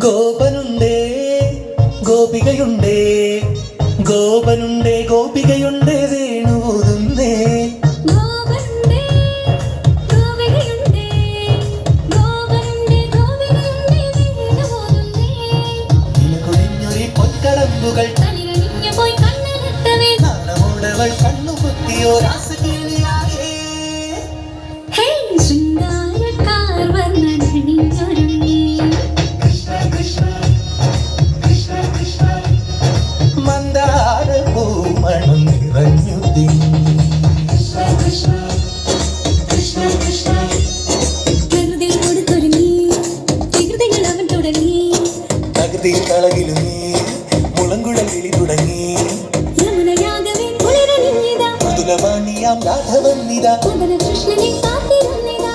ഗോപനുണ്ടേ ഗോപികയുണ്ടേ ഗോപനുണ്ടേ ഗോപികയുണ്ടേ വേണു ഓതുന്നേ പൊൻകടമ്പുകൾ കണ്ണുകുത്തിയോരാസ തകൃതി കളകിലു നീ മുളങ്കുഴൽ വിളി തുടങ്ങി. മൃദുലവാണിയാം രാഘവന്നിത കൃഷ്ണനെ കാത്തിരുന്നിതാ.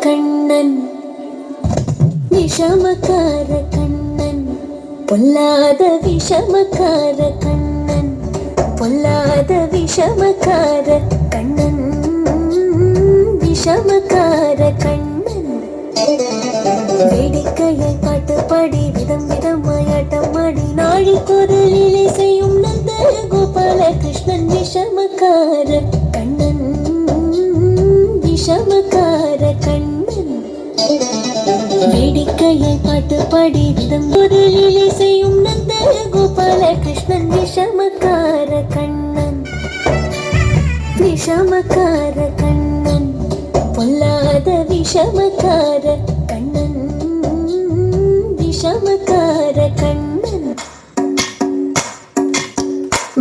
கண்ணன். விஷமக்கார கண்ணன். பொல்லாத விஷமக்கார கண்ணன். பொல்லாத விஷமக்கார கண்ணன். விஷமக்கார கண்ணன். வேடிக்கையை பாட்டுப்பாடி விதம் விதமாயாட்டம் விதமாயாட்டமாடி நாழி குரலிலை செய்யும் நந்த கோபால கிருஷ்ணன் விஷமக்கார கண்ணன். விஷமக்கார வேடிக்கையை பாட்டுப்பாடி விதம் குரலிலை செய்யும் நந்த கோபால கிருஷ்ணன் விஷமக்கார கண்ணன் விஷமக்கார கண்ணன் பொல்லாத விஷமக்கார கண்ணன் விஷமக்கார கண்ணன்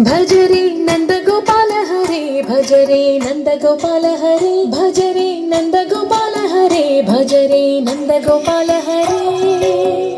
भजरे नन्दगोपाल हरे भजरे नन्दगोपाल हरे भजरे नन्दगोपाल हरे भज रे नंद गोपाल हरे।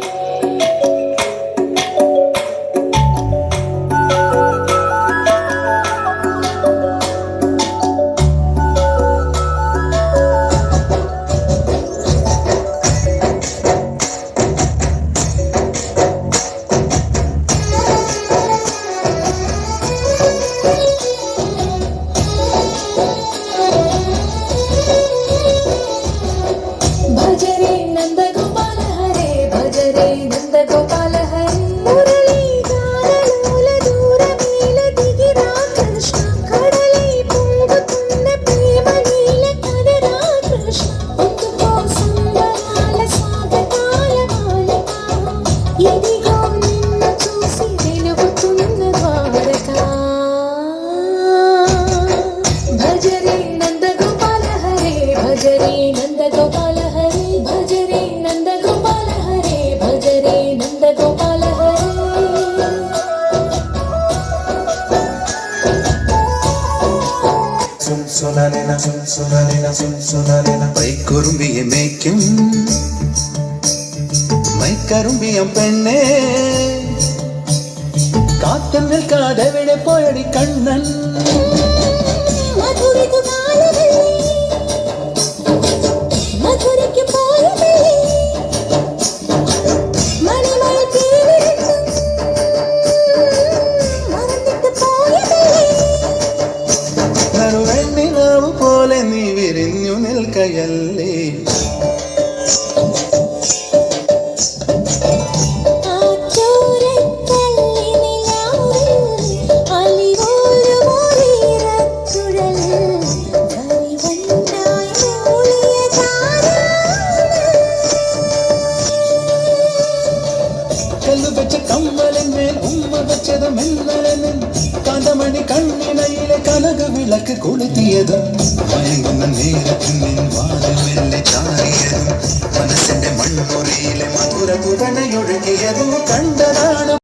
மைக்குரும்பிய மேய்க்கும் மைக்கரும்பியம் பெண்ணே. காத்தல் காதை விட போயடி கண்ணன். ಗೋವಿಂದೆಯಲ್ಲೇ കണ്ടമണി കണ്ണിനയിലെ കനക വിളക്ക് കൊളുത്തിയതും.